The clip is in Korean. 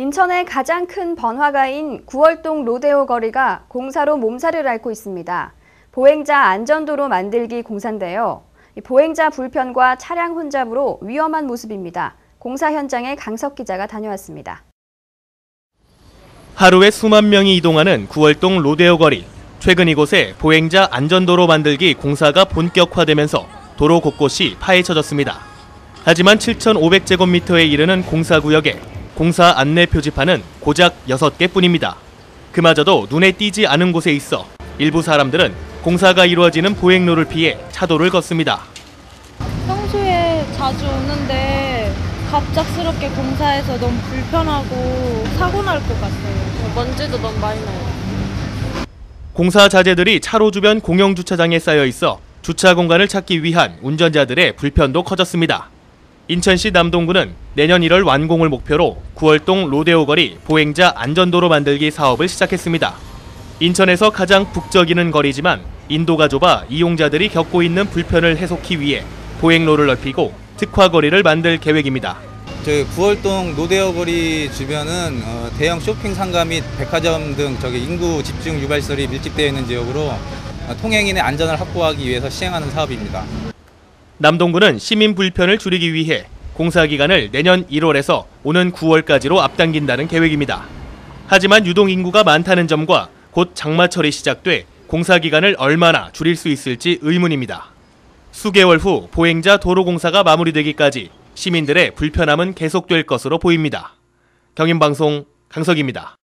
인천의 가장 큰 번화가인 구월동 로데오 거리가 공사로 몸살을 앓고 있습니다. 보행자 안전도로 만들기 공사인데요. 이 보행자 불편과 차량 혼잡으로 위험한 모습입니다. 공사 현장에 강석 기자가 다녀왔습니다. 하루에 수만 명이 이동하는 구월동 로데오 거리. 최근 이곳에 보행자 안전도로 만들기 공사가 본격화되면서 도로 곳곳이 파헤쳐졌습니다. 하지만 7,500제곱미터에 이르는 공사구역에 공사 안내 표지판은 고작 6개뿐입니다. 그마저도 눈에 띄지 않은 곳에 있어 일부 사람들은 공사가 이루어지는 보행로를 피해 차도를 걷습니다. 평소에 자주 오는데 갑작스럽게 공사해서 너무 불편하고 사고 날 것 같아요. 먼지도 너무 많이 나요. 공사 자재들이 차로 주변 공영 주차장에 쌓여 있어 주차 공간을 찾기 위한 운전자들의 불편도 커졌습니다. 인천시 남동구는 내년 1월 완공을 목표로 구월동 로데오 거리 보행자 안전도로 만들기 사업을 시작했습니다. 인천에서 가장 북적이는 거리지만 인도가 좁아 이용자들이 겪고 있는 불편을 해소하기 위해 보행로를 넓히고 특화 거리를 만들 계획입니다. 저희 구월동 노대어 거리 주변은 어, 대형 쇼핑 상가 및 백화점 등 저기 인구 집중 유발설이 밀집되어 있는 지역으로 어, 통행인의 안전을 확보하기 위해서 시행하는 사업입니다. 남동구는 시민 불편을 줄이기 위해 공사 기간을 내년 1월에서 오는 9월까지로 앞당긴다는 계획입니다. 하지만 유동 인구가 많다는 점과 곧 장마철이 시작돼 공사 기간을 얼마나 줄일 수 있을지 의문입니다. 수개월 후 보행자 도로 공사가 마무리되기까지 시민들의 불편함은 계속될 것으로 보입니다. 경인방송 강석입니다.